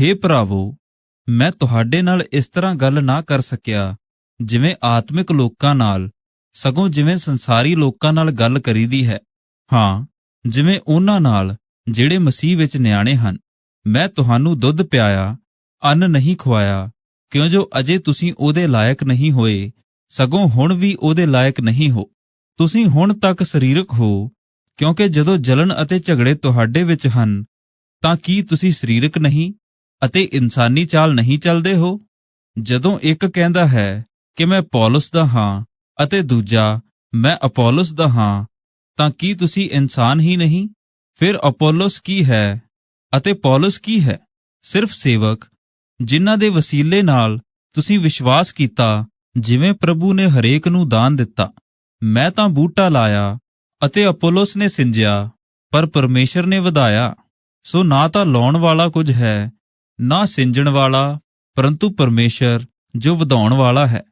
ਹੇ ਭਰਾਵੋ, ਮੈਂ ਤੁਹਾਡੇ ਨਾਲ ਇਸ ਤਰ੍ਹਾਂ ਗੱਲ ਨਾ ਕਰ ਸਕਿਆ, ਜਿਵੇਂ ਆਤਮਿਕ ਲੋਕਾਂ ਨਾਲ, ਸਗੋਂ ਜਿਵੇਂ ਸੰਸਾਰੀ ਲੋਕਾਂ ਨਾਲ ਗੱਲ ਕਰੀਦੀ ਹੈ। ਹਾਂ, ਜਿਵੇਂ ਉਹਨਾਂ ਨਾਲ, ਜਿਹੜੇ ਮਸੀਹ ਵਿੱਚ ਨਿਆਣੇ ਹਨ। ਮੈਂ ਤੁਹਾਨੂੰ ਦੁੱਧ ਪਿਆਇਆ, ਅੰਨ ਨਹੀਂ ਖਵਾਇਆ, ਕਿਉਂ ਜੋ ਅਜੇ ਤੁਸੀਂ ਉਹਦੇ ਲਾਇਕ ਨਹੀਂ ਹੋਏ, ਸਗੋਂ ਹੁਣ ਵੀ ਉਹਦੇ ਲਾਇਕ ਨਹੀਂ ਹੋ। ਤੁਸੀਂ ਹੁਣ ਤੱਕ ਸਰੀਰਕ ਹੋ, ਕਿਉਂਕਿ ਜਦੋਂ ਜਲਨ ਅਤੇ ਝਗੜੇ ਤੁਹਾਡੇ ਵਿੱਚ ਹਨ, ਤਾਂ ਕੀ ਤੁਸੀਂ ਸਰੀਰਕ ਨਹੀਂ? ਅਤੇ ਇਨਸਾਨੀ ਚਾਲ ਨਹੀਂ ਚੱਲਦੇ ਹੋ? ਜਦੋਂ ਇੱਕ ਕਹਿੰਦਾ ਹੈ ਕਿ ਮੈਂ ਪੌਲਸ ਦਾ ਹਾਂ ਅਤੇ ਦੂਜਾ, ਮੈਂ ਅਪੋਲੋਸ ਦਾ ਹਾਂ, ਤਾਂ ਕੀ ਤੁਸੀਂ ਇਨਸਾਨ ਹੀ ਨਹੀਂ? ਫਿਰ ਅਪੋਲੋਸ ਕੀ ਹੈ ਅਤੇ ਪੌਲਸ ਕੀ ਹੈ? ਸਿਰਫ ਸੇਵਕ, ਜਿਨ੍ਹਾਂ ਦੇ ਵਸੀਲੇ ਨਾਲ ਤੁਸੀਂ ਵਿਸ਼ਵਾਸ ਕੀਤਾ, ਜਿਵੇਂ ਪ੍ਰਭੂ ਨੇ ਹਰੇਕ ਨੂੰ ਦਾਨ ਦਿੱਤਾ। ਮੈਂ ਤਾਂ ਬੂਟਾ ਲਾਇਆ ਅਤੇ ਅਪੋਲੋਸ ਨੇ ਸਿੰਜਿਆ, ਪਰ ਪਰਮੇਸ਼ਰ ਨੇ ਵਧਾਇਆ। ਸੋ ਨਾ ਤਾਂ ਲਾਉਣ ਵਾਲਾ ਕੁਝ ਹੈ ਨਾ ਸਿੰਜਣ ਵਾਲਾ ਪਰੰਤੂ ਪਰਮੇਸ਼ਰ ਜੋ ਵਧਾਉਣ ਵਾਲਾ ਹੈ।